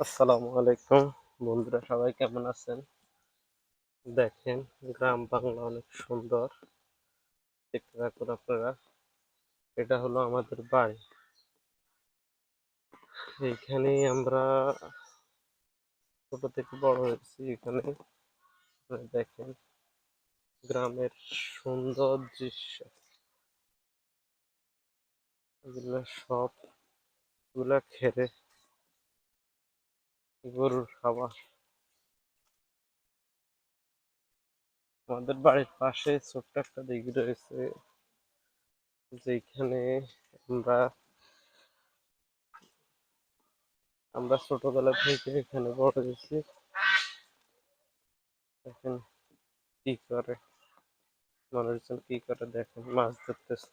আসসালামু আলাইকুম। বন্ধুরা, সবাই কেমন আছেন? দেখেন, গ্রাম বাংলা অনেক সুন্দর। আপনারা। এটা হলো আমাদের বাড়ি। এইখানেই আমরা ছোট থেকে বড় হয়েছি এখানে। দেখেন, গ্রামের সুন্দর দৃশ্য। এগুলো সবগুলা খেরে গরুর খাবার আমাদের বাড়ির পাশে ছোট্ট একটা দিঘি রয়েছে যেখানে আমরা আমরা ছোটবেলা থেকে এখানে বড় হয়েছি। দেখেন কি করে? মানুষজন কি করে দেখেন মাছ ধরতেছে।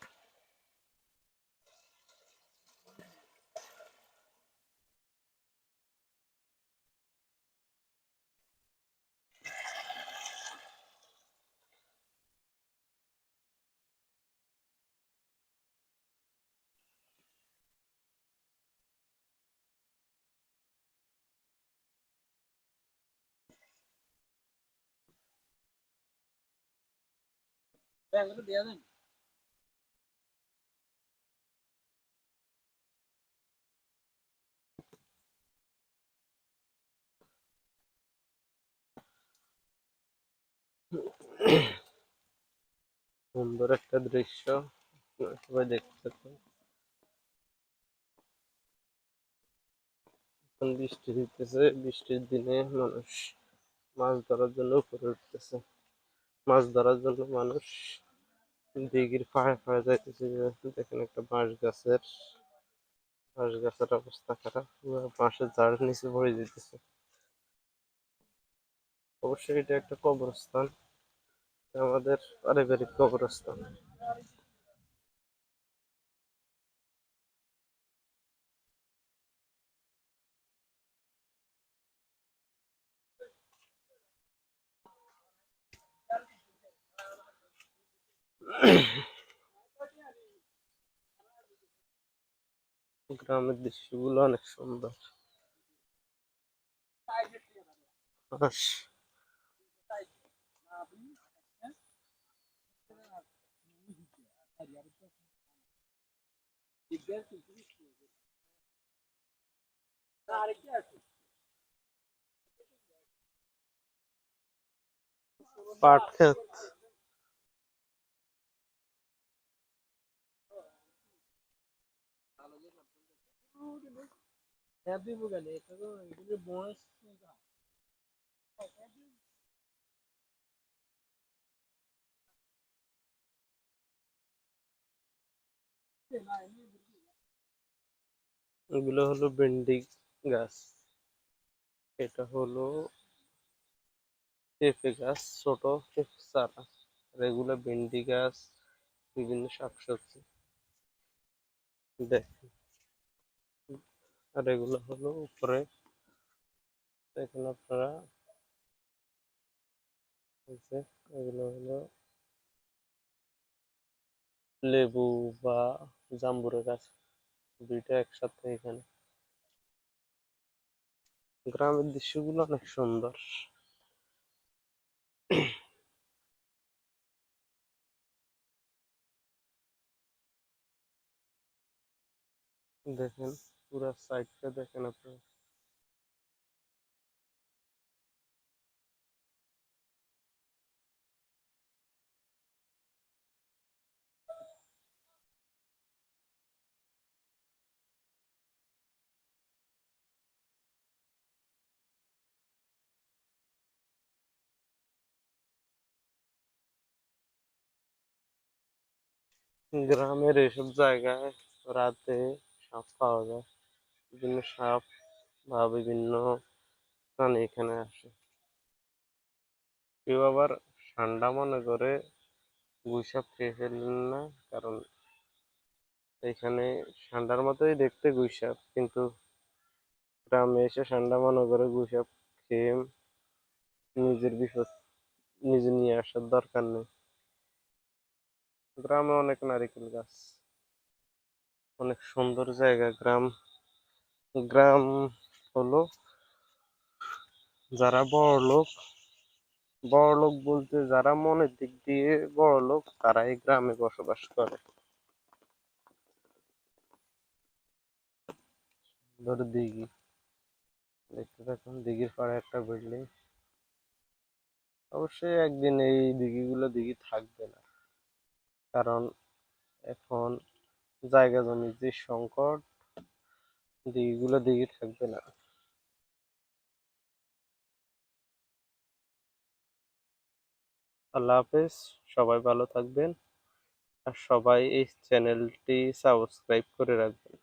সুন্দর একটা দৃশ্য সবাই দেখতে এখন বৃষ্টি হইতেছে বৃষ্টির দিনে মানুষ মাছ ধরার জন্য উপরে উঠতেছে মাছ ধরার জন্য মানুষ দিঘির পাড়ে পাড়ে যাইতেছে দেখেন একটা বাঁশ গাছের বাঁশ গাছের অবস্থা খারাপ বাঁশের ঝাড় নিচে ভরে যেতেছে অবশ্যই এটা একটা কবরস্থান আমাদের পারিবারিক কবরস্থান। গ্রামের দৃশ্যগুলো অনেক সুন্দর। পাট ক্ষেত। এগুলো হলো ভেন্ডি গাছ। এটা হলো পেঁপে গাছ, ছোট পেঁপে চারা। আর এগুলো ভেন্ডি গাছ, বিভিন্ন শাকসবজি। দেখেন। আর এগুলো হলো উপরে। দেখেন আপনারা। এগুলো হলো লেবু বা জাম্বুরা গাছ, দুইটা একসাথে এখানে। গ্রামের দৃশ্যগুলো অনেক সুন্দর। দেখেন। पूरा साइड पे देखें अपने तो। ग्रामे रेशम जाएगा रात सफ़ा हो जाए বিভিন্ন সাপ বা বিভিন্ন প্রাণী এখানে আসে। কেউ আবার ঠান্ডা মনে করে গুইসাপ খেয়ে ফেললেন না, কারণ এখানে ঠান্ডার মতোই দেখতে গুইসাপ কিন্তু গ্রামে এসে ঠান্ডা মনে করে গুইসাপ খেয়ে নিজের বিপদ নিজে নিয়ে আসার দরকার নেই। গ্রামে অনেক নারিকেল গাছ, অনেক সুন্দর জায়গা, গ্রাম গ্রাম হলো যারা বড় লোক। বড় লোক বলতে যারা মনের দিক দিয়ে বড় লোক তারা এই গ্রামে বসবাস করে। ধরো দিঘি। দেখতে থাকুন, দিঘির পাড়ে একটা বিল্ডিং অবশ্যই একদিন এই দিঘিগুলো দিঘি থাকবে না। কারণ এখন জায়গা জমির যে সংকট দিঘিগুলো দিঘি থাকবে না। আল্লাহ হাফেজ, সবাই ভালো থাকবেন আর সবাই এই চ্যানেলটি সাবস্ক্রাইব করে রাখবেন।